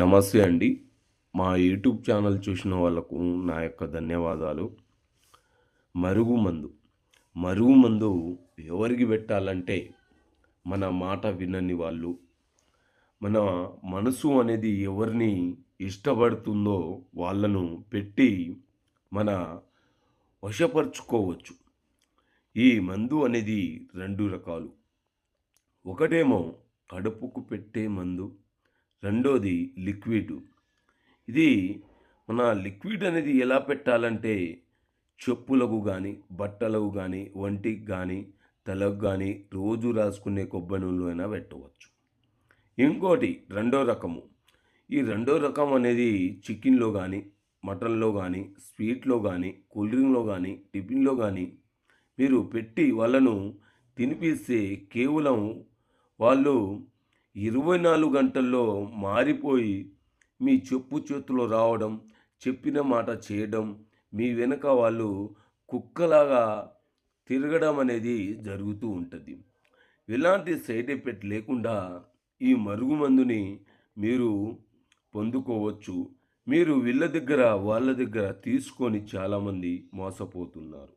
నమస్తే అండి. మా యూట్యూబ్ ఛానల్ చూసిన వాళ్ళకు నా యొక్క ధన్యవాదాలు. మరుగు మందు. మరుగు మందు ఎవరికి పెట్టాలంటే మన మాట వినని వాళ్ళు మన మనసు అనేది ఎవరిని ఇష్టపడుతుందో వాళ్ళను పెట్టి మన వశపరుచుకోవచ్చు. ఈ మందు అనేది రెండు రకాలు. ఒకటేమో కడుపుకు పెట్టే మందు రెండోది లిక్విడ్. ఇది మన లిక్విడ్ అనేది ఎలా పెట్టాలంటే చెప్పులకు కానీ బట్టలకు కానీ ఒంటికి కానీ తలకు కానీ రోజు రాసుకునే కొబ్బరి నూనెలో అయినా పెట్టవచ్చు. ఇంకోటి రెండో రకము. ఈ రెండో రకం అనేది చికెన్లో కానీ మటన్లో కానీ స్వీట్లో కానీ కూల్ డ్రింక్లో కానీ టిఫిన్లో కానీ మీరు పెట్టి వాళ్ళను తినిపిస్తే కేవలం వాళ్ళు ఇరవై నాలుగు గంటల్లో మారిపోయి మీ చెప్పు చేతిలో రావడం చెప్పిన మాట చేయడం మీ వెనుక వాళ్ళు కుక్కలాగా తిరగడం అనేది జరుగుతూ ఉంటుంది. ఎలాంటి సైడ్ ఎఫెక్ట్ లేకుండా ఈ మరుగుమందుని మీరు పొందుకోవచ్చు. మీరు వీళ్ళ దగ్గర వాళ్ళ దగ్గర తీసుకొని చాలామంది మోసపోతున్నారు.